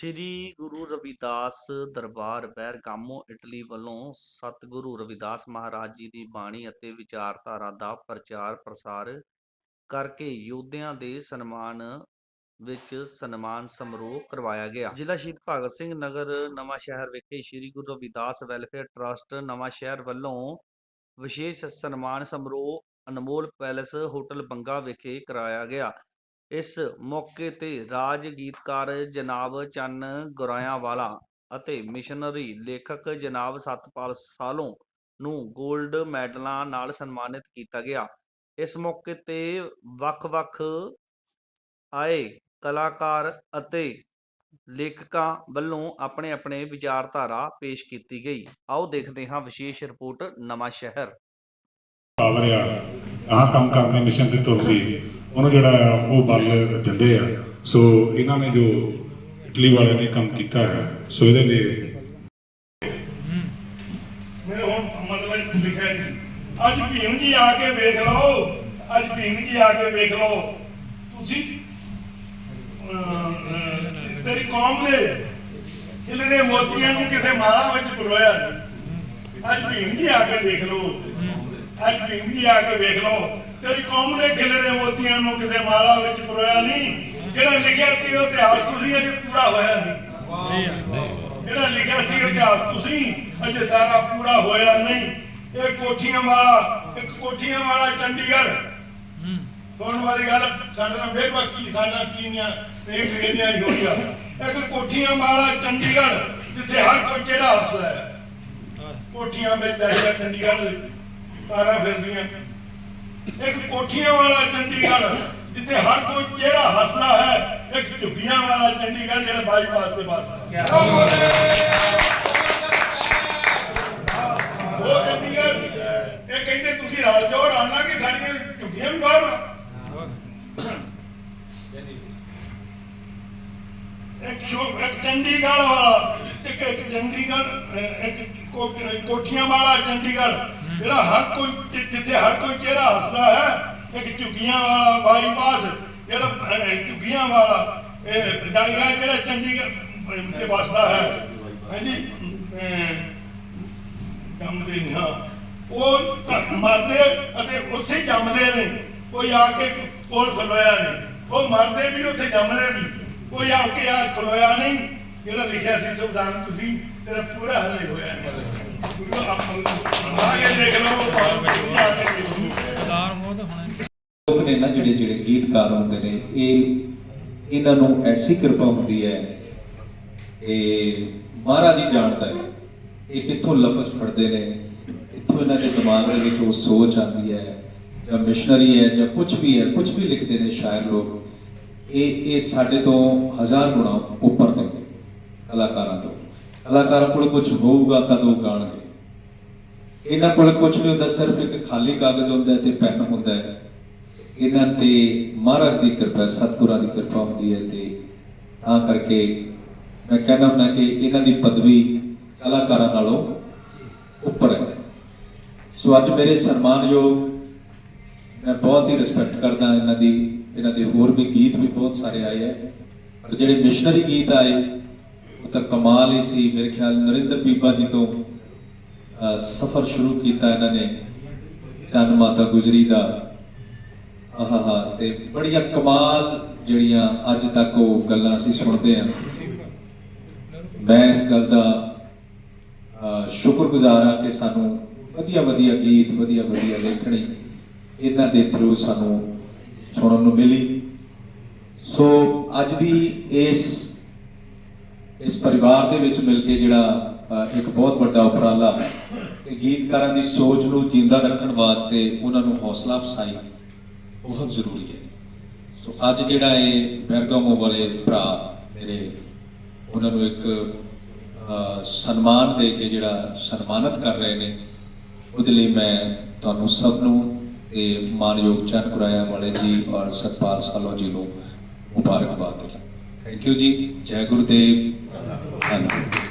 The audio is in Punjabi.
ਸ੍ਰੀ ਗੁਰੂ ਰਵਿਦਾਸ ਦਰਬਾਰ ਬੈਰਗਾਮੋ ਇਟਲੀ ਵੱਲੋਂ ਸਤਿਗੁਰੂ ਰਵਿਦਾਸ ਮਹਾਰਾਜ ਜੀ ਦੀ ਬਾਣੀ ਅਤੇ ਵਿਚਾਰਧਾਰਾ ਦਾ ਪ੍ਰਚਾਰ ਪ੍ਰਸਾਰ ਕਰਕੇ ਯੋਧਿਆਂ ਦੇ ਸਨਮਾਨ ਵਿੱਚ ਸਨਮਾਨ ਸਮਾਰੋਹ ਕਰਵਾਇਆ ਗਿਆ। ਜ਼ਿਲ੍ਹਾ ਸ਼ਹੀਦ ਭਗਤ ਸਿੰਘ ਨਗਰ, ਨਵਾਂ ਸ਼ਹਿਰ ਵਿਖੇ ਸ੍ਰੀ ਗੁਰੂ ਰਵਿਦਾਸ ਵੈਲਫੇਅਰ ਟਰੱਸਟ, ਨਵਾਂ ਸ਼ਹਿਰ ਵੱਲੋਂ ਵਿਸ਼ੇਸ਼ ਸਨਮਾਨ ਸਮਾਰੋਹ ਅਨਮੋਲ ਪੈਲੇਸ ਹੋਟਲ ਬੰਗਾ ਵਿਖੇ ਕਰਾਇਆ ਗਿਆ। ਇਸ ਮੌਕੇ ਤੇ ਰਾਜ ਗੀਤਕਾਰ ਜਨਾਬ ਚੰਨ ਗੁਰਾਇਆ ਵਾਲਾ ਅਤੇ ਮਿਸ਼ਨਰੀ ਲੇਖਕ ਜਨਾਬ ਸਤਪਾਲ ਸਾਲੋਂ ਨੂੰ 골ਡ ਮੈਡਲਾਂ ਨਾਲ ਸਨਮਾਨਿਤ ਕੀਤਾ ਗਿਆ। ਇਸ ਮੌਕੇ ਤੇ ਵੱਖ-ਵੱਖ ਆਏ ਕਲਾਕਾਰ ਅਤੇ ਲੇਖਕਾਂ ਵੱਲੋਂ ਆਪਣੇ-ਆਪਣੇ ਵਿਚਾਰਧਾਰਾ ਪੇਸ਼ ਕੀਤੀ ਗਈ। ਆਓ ਦੇਖਦੇ ਹਾਂ ਵਿਸ਼ੇਸ਼ ਰਿਪੋਰਟ ਨਵਾਂ ਸ਼ਹਿਰ ਪਾਵਰ ਆਹ ਕੰਮ ਕਰਦੇ ਮਿਸ਼ਨ ਤੇ ਤੁਰਦੀ ਉਹਨੂੰ ਜਿਹੜਾ ਆ, ਉਹ ਬਲ ਦਿੰਦੇ ਆ। ਸੋ ਇਹਨਾਂ ਨੇ ਜੋ ਇਟਲੀ ਵਾਲਿਆਂ ਨੇ ਕੰਮ ਕੀਤਾ ਹੈ ਸੋ ਇਹਦੇ ਲਈ ਮੈਂ ਹੁਣ ਮਤਲਬ ਲਿਖਿਆ ਨਹੀਂ ਅੱਜ ਭੀਮ ਜੀ ਆ ਕੇ ਵੇਖ ਲਓ, ਅੱਜ ਭੀਮ ਜੀ ਆ ਕੇ ਵੇਖ ਲਓ। ਤੁਸੀਂ ਤੇਰੀ ਕੌਮ ਨੇ ਖਿਲਰੇ ਮੋਤੀਆਂ ਨੂੰ ਕਿਸੇ ਮਾਲਾ ਵਿੱਚ ਪਰੋਇਆ ਨਹੀਂ। ਅੱਜ ਭੀਮ ਜੀ ਆ ਕੇ ਦੇਖ ਲਓ। ਅੱਜ ਭੀਮ ਆ ਕੇ ਵੇਖ ਲਓ। ਤੇਰੀ ਕੌਮ ਨੇ ਖਿਲਰੇ ਮੋਤੀਆਂ ਨੂੰ ਕਿਸੇ ਮਾਲਾ ਵਿੱਚ ਪਰੋਇਆ ਨਹੀਂ, ਜਿਹੜਾ ਲਿਖਿਆ ਸੀ ਉਹ ਇਤਿਹਾਸ ਤੁਸੀਂ ਅਜੇ ਪੂਰਾ ਹੋਇਆ ਨਹੀਂ। ਜਿਹੜਾ ਲਿਖਿਆ ਸੀ ਇਤਿਹਾਸ ਤੁਸੀਂ ਅਜੇ ਸਾਰਾ ਪੂਰਾ ਹੋਇਆ ਨਹੀਂ। ਇਹ ਕੋਠੀਆਂ ਵਾਲਾ, ਇੱਕ ਕੋਠੀਆਂ ਵਾਲਾ ਚੰਡੀਗੜ੍ਹ। ਸੁਣਨ ਵਾਲੀ ਗੱਲ, ਸਾਡੇ ਨਾਲ ਫੇਰ ਬਾਕੀ ਸਾਡਾ ਕੀ ਨਿਆ, ਇਹ ਫੇਰਿਆ ਹੀ ਹੋ ਗਿਆ। ਇੱਕ ਕੋਠੀਆਂ ਵਾਲਾ ਚੰਡੀਗੜ੍ਹ, ਜਿੱਥੇ ਹਰ ਕੋਈ ਜਿਹੜਾ ਹੱਸਦਾ ਹੈ। ਕੋਠੀਆਂ ਵਿੱਚ ਜਿਹੜਾ ਚੰਡੀਗੜ੍ਹ ਤਾਰਾ ਫਿਰਦੀਆਂ। ਇੱਕ ਕੋਠੀਆਂ ਵਾਲਾ ਚੰਡੀਗੜ੍ਹ ਜਿੱਥੇ ਹਰ ਕੋਈ ਚਿਹਰਾ ਹੱਸਦਾ ਹੈ ਇੱਕ ਝੁੱਗੀਆਂ ਵਾਲਾ ਚੰਡੀਗੜ੍ਹ ਜਿਹੜਾ ਬਾਈਪਾਸ ਦੇ ਪਾਸ ਹੈ। ਉਹ ਚੰਡੀਗੜ੍ਹ ਇਹ ਕਹਿੰਦੇ ਤੁਸੀਂ ਰਲ ਜਾਓ ਰਾਣਾ ਕਿ ਸਾਡੀਆਂ ਝੁੱਗੀਆਂ ਵੀ ਬਾਹਰ ਇੱਕ ਸ਼ੋ ਇੱਕ ਚੰਡੀਗੜ੍ਹ ਵਾਲਾ ਇੱਕ ਇੱਕ ਚੰਡੀਗੜ੍ਹ ਇੱਕ ਕੋਠੀਆਂ ਵਾਲਾ ਚੰਡੀਗੜ੍ਹ ਜਿਹੜਾ ਹਰ ਕੋਈ ਜਿੱਥੇ ਹਰ ਕੋਈ ਚਿਹਰਾ ਹੱਸਦਾ ਹੈ ਇੱਕ ਝੁੱਗੀਆਂ ਵਾਲਾ ਬਾਈਪਾਸ ਜਿਹੜਾ ਝੁੱਗੀਆਂ ਵਾਲਾ ਇਹ ਜਾਈਆ ਜਿਹੜਾ ਚੰਡੀਗੜ੍ਹ ਤੇ ਵਸਦਾ ਹੈ। ਹਾਂਜੀ ਜੰਮਦੇ ਨਹੀਂ ਹਾਂ। ਉਹ ਮਰਦੇ ਅਤੇ ਉੱਥੇ ਜੰਮਦੇ ਨੇ। ਕੋਈ ਆ ਕੇ ਕੋਲ ਖਲੋਇਆ ਨਹੀਂ। ਉਹ ਮਰਦੇ ਵੀ ਉੱਥੇ ਜੰਮਦੇ ਵੀ। ਕੋਈ ਆ ਕੇ ਆ ਖਲੋਇਆ ਨਹੀਂ। ਜਿਹੜਾ ਲਿਖਿਆ ਸੀ ਸੰਵਿਧਾਨ ਤੁਸੀਂ ਤੇਰਾ ਪੂਰਾ ਹੱਲ ਹੋਇਆ। ਨਹੀਂ ਜਿਹੜੇ ਜਿਹੜੇ ਗੀਤਕਾਰ ਹੁੰਦੇ ਨੇ, ਇਹ ਇਹਨਾਂ ਨੂੰ ਐਸੀ ਕਿਰਪਾ ਹੁੰਦੀ ਹੈ, ਇਹ ਮਹਾਰਾਜ ਹੀ ਜਾਣਦਾ ਹੈ, ਇਹ ਕਿੱਥੋਂ ਲਫ਼ਜ਼ ਫੜਦੇ ਨੇ, ਕਿੱਥੋਂ ਇਹਨਾਂ ਦੇ ਦਿਮਾਗ ਦੇ ਵਿੱਚ ਉਹ ਸੋਚ ਆਉਂਦੀ ਹੈ, ਜਾਂ ਮਿਸ਼ਨਰੀ ਹੈ, ਜਾਂ ਕੁਝ ਵੀ ਹੈ ਕੁਝ ਵੀ ਲਿਖਦੇ ਨੇ ਸ਼ਾਇਰ ਲੋਕ, ਇਹ ਇਹ ਸਾਡੇ ਤੋਂ ਹਜ਼ਾਰ ਗੁਣਾ ਉੱਪਰ ਨੇ ਕਲਾਕਾਰਾਂ ਤੋਂ। ਕਲਾਕਾਰਾਂ ਕੋਲ ਕੁਝ ਹੋਊਗਾ ਤਦ ਉਹ ਗਾਣਗੇ। ਇਹਨਾਂ ਕੋਲ ਕੁਝ ਨਹੀਂ ਹੁੰਦਾ, ਸਿਰਫ ਇੱਕ ਖਾਲੀ ਕਾਗਜ਼ ਹੁੰਦਾ ਤੇ ਪੈਨ ਹੁੰਦਾ ਹੈ। ਇਹਨਾਂ ਤੇ ਮਹਾਰਾਜ ਦੀ ਕਿਰਪਾ, ਸਤਿਗੁਰਾਂ ਦੀ ਕਿਰਪਾ ਹੁੰਦੀ ਹੈ ਤੇ ਤਾਂ ਕਰਕੇ ਮੈਂ ਕਹਿੰਦਾ ਹੁੰਦਾ ਕਿ ਇਹਨਾਂ ਦੀ ਪਦਵੀ ਕਲਾਕਾਰਾਂ ਨਾਲੋਂ ਉੱਪਰ ਹੈ। ਸੋ ਅੱਜ ਮੇਰੇ ਸਨਮਾਨਯੋਗ ਮੈਂ ਬਹੁਤ ਹੀ ਰਿਸਪੈਕਟ ਕਰਦਾ ਇਹਨਾਂ ਦੀ, ਇਹਨਾਂ ਦੇ ਹੋਰ ਵੀ ਗੀਤ ਵੀ ਬਹੁਤ ਸਾਰੇ ਆਏ ਹੈ। ਪਰ ਜਿਹੜੇ ਮਿਸ਼ਨਰੀ ਗੀਤ ਆਏ, ਉਹ ਤਾਂ ਕਮਾਲ ਹੀ ਸੀ। ਮੇਰੇ ਖਿਆਲ ਨਰਿੰਦਰ ਪੀਪਾ ਜੀ ਤੋਂ ਸਫ਼ਰ ਸ਼ੁਰੂ ਕੀਤਾ ਇਹਨਾਂ ਨੇ, ਚੰਨ ਮਾਤਾ ਗੁਜਰੀ ਦਾ। ਆਹਾਹਾ ਤੇ ਬੜੀਆਂ ਕਮਾਲ ਜਿਹੜੀਆਂ ਅੱਜ ਤੱਕ ਉਹ ਗੱਲਾਂ ਅਸੀਂ ਸੁਣਦੇ ਹਾਂ। ਮੈਂ ਇਸ ਗੱਲ ਦਾ ਸ਼ੁਕਰਗੁਜ਼ਾਰ ਹਾਂ ਕਿ ਸਾਨੂੰ ਵਧੀਆ ਵਧੀਆ ਗੀਤ, ਵਧੀਆ ਵਧੀਆ ਲੇਖਣੀ ਇਹਨਾਂ ਦੇ ਥਰੂ ਸਾਨੂੰ ਸੁਣਨ ਨੂੰ ਮਿਲੀ। ਸੋ ਅੱਜ ਦੀ ਇਸ ਇਸ ਪਰਿਵਾਰ ਦੇ ਵਿੱਚ ਮਿਲ ਕੇ ਜਿਹੜਾ ਇੱਕ ਬਹੁਤ ਵੱਡਾ ਉਪਰਾਲਾ ਗੀਤਕਾਰਾਂ ਦੀ ਸੋਚ ਨੂੰ ਜਿੰਦਾ ਰੱਖਣ ਵਾਸਤੇ ਉਹਨਾਂ ਨੂੰ ਹੌਸਲਾ ਅਫਸਾਈ। ਬਹੁਤ ਜ਼ਰੂਰੀ ਹੈ। ਸੋ ਅੱਜ ਜਿਹੜਾ ਇਹ ਬੈਰਗਾਮੋ ਵਾਲੇ ਭਰਾ ਮੇਰੇ, ਉਹਨਾਂ ਨੂੰ ਇੱਕ ਸਨਮਾਨ ਦੇ ਕੇ ਜਿਹੜਾ ਸਨਮਾਨਿਤ ਕਰ ਰਹੇ ਨੇ, ਉਹਦੇ ਲਈ ਮੈਂ ਤੁਹਾਨੂੰ ਸਭ ਨੂੰ ਤੇ ਮਾਨਯੋਗ ਚੰਨ ਕੁਰਾਇਆ ਵਾਲੇ ਜੀ ਔਰ ਸਤਪਾਲ ਸਾਲੋ ਜੀ ਨੂੰ ਮੁਬਾਰਕਬਾਦ ਦਿੰਦਾ ਥੈਂਕ ਯੂ ਜੀ। ਜੈ ਗੁਰਦੇਵ। ਧੰਨਵਾਦ।